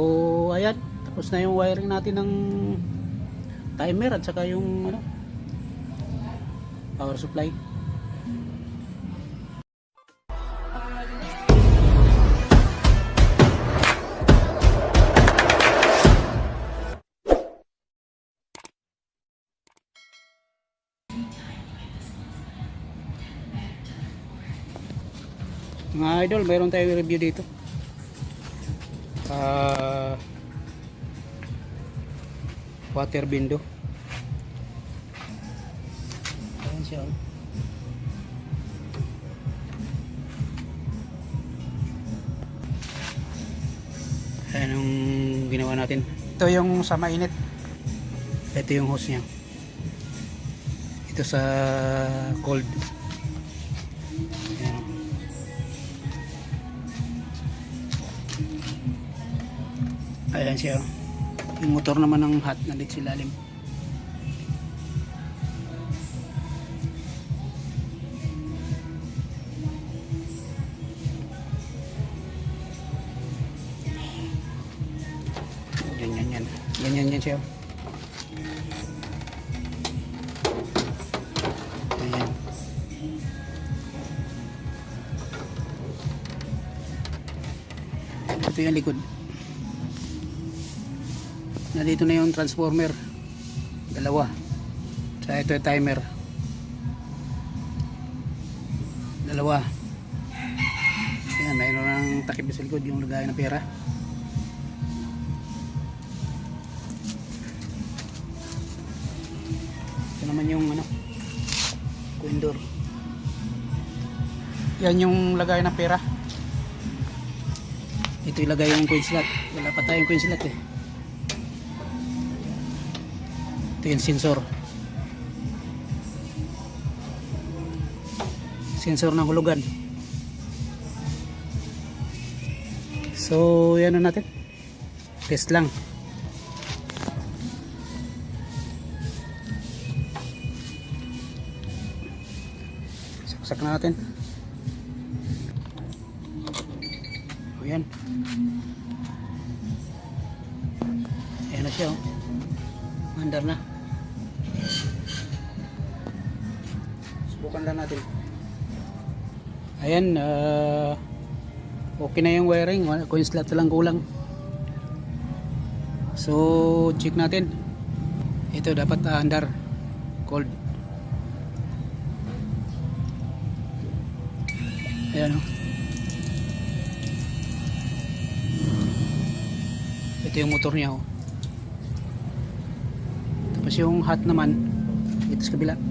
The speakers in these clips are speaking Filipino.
So, ayan. Tapos na yung wiring natin ng timer at saka yung ano, power supply. Mga idol, mayroon tayong review dito. Ah water window. Ayan siya. oh. Ayan ang ginawa natin. Ito yung sa mainit. Ito yung hose niya. Ito sa cold. Ayan siya. Yung motor naman ng hot na sa ilalim. Ganyan yan. Ganyan yan siya. Ayan. Ito yung likod. Nandito na yung transformer. Dalawa. Sa ito yung timer. Dalawa. Ayan, mayroon ng takip sa likod yung lagay ng pera. Ito naman yung ano, coin door. Yan yung lagay ng pera. Ito ilagay yung coin slot. Wala pa tayong coin slot eh. Ito yung sensor. Sensor ng hulugan. So, yan na natin. Test lang. Saksak na natin. O yan. Ayan na siya oh. Mandar na. Subukan lang natin. Ayan, ah, okay na yung wiring. Coin slot lang kulang. So, check natin. Ito dapat ah, andar. Cold. Ayan oh. Ito yung motor niya oh. Tapos yung hot naman ito sa kabila.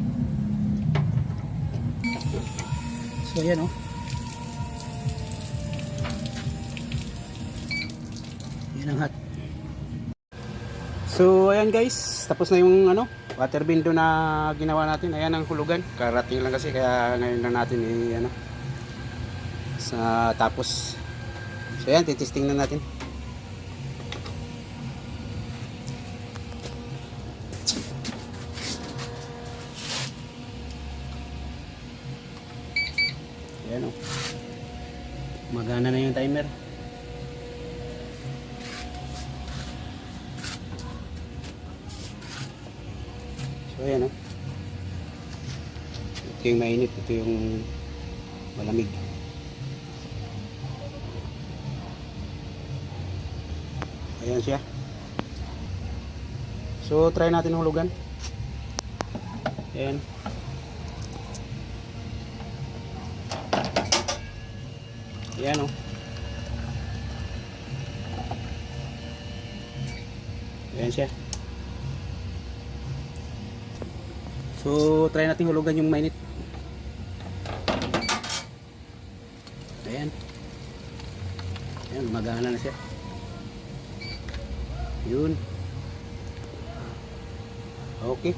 So ayan oh. Yan ang hot. So ayan guys, tapos na yung ano, water window na ginawa natin. Ayan ang hulugan. Karating lang kasi kaya ngayon lang natin i ano sa tapos. So ayan, titesting na natin. Ayan o. Magana na yung timer. So ayan o. Ito yung mainit. Ito yung malamig. Ayan siya. So try natin hulugan. Ayan. Ayan o. Ayan siya. So, try natin hulugan yung mainit. Ayan. Ayan, magana na siya. Yun. Okay.